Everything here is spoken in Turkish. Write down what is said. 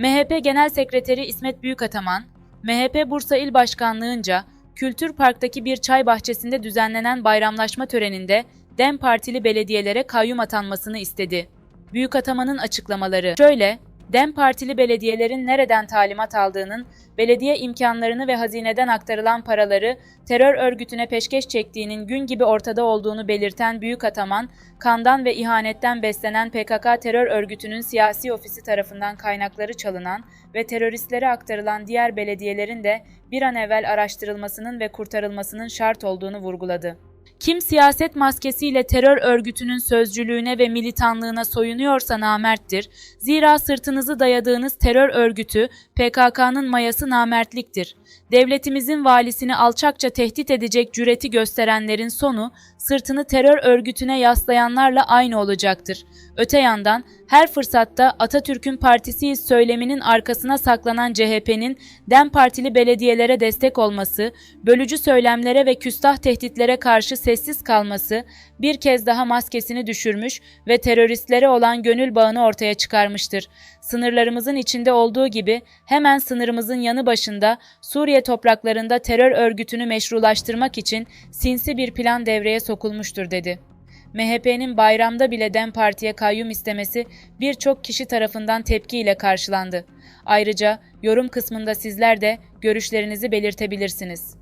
MHP Genel Sekreteri İsmet Büyükataman, MHP Bursa İl Başkanlığınca Kültür Park'taki bir çay bahçesinde düzenlenen bayramlaşma töreninde DEM Partili belediyelere kayyum atanmasını istedi. Büyükataman'ın açıklamaları şöyle, DEM Partili belediyelerin nereden talimat aldığının, belediye imkanlarını ve hazineden aktarılan paraları terör örgütüne peşkeş çektiğinin gün gibi ortada olduğunu belirten Büyük Ataman, kandan ve ihanetten beslenen PKK terör örgütünün siyasi ofisi tarafından kaynakları çalınan ve teröristlere aktarılan diğer belediyelerin de bir an evvel araştırılmasının ve kurtarılmasının şart olduğunu vurguladı. Kim siyaset maskesiyle terör örgütünün sözcülüğüne ve militanlığına soyunuyorsa namerttir. Zira sırtınızı dayadığınız terör örgütü PKK'nın mayası namertliktir. Devletimizin valisini alçakça tehdit edecek cüreti gösterenlerin sonu sırtını terör örgütüne yaslayanlarla aynı olacaktır. Öte yandan her fırsatta Atatürk'ün partisiyiz söyleminin arkasına saklanan CHP'nin DEM partili belediyelere destek olması, bölücü söylemlere ve küstah tehditlere karşı sessiz kalması bir kez daha maskesini düşürmüş ve teröristlere olan gönül bağını ortaya çıkarmıştır. Sınırlarımızın içinde olduğu gibi hemen sınırımızın yanı başında Suriye topraklarında terör örgütünü meşrulaştırmak için sinsi bir plan devreye sokulmuştur dedi. MHP'nin bayramda bile DEM Parti'ye kayyum istemesi birçok kişi tarafından tepkiyle karşılandı. Ayrıca yorum kısmında sizler de görüşlerinizi belirtebilirsiniz.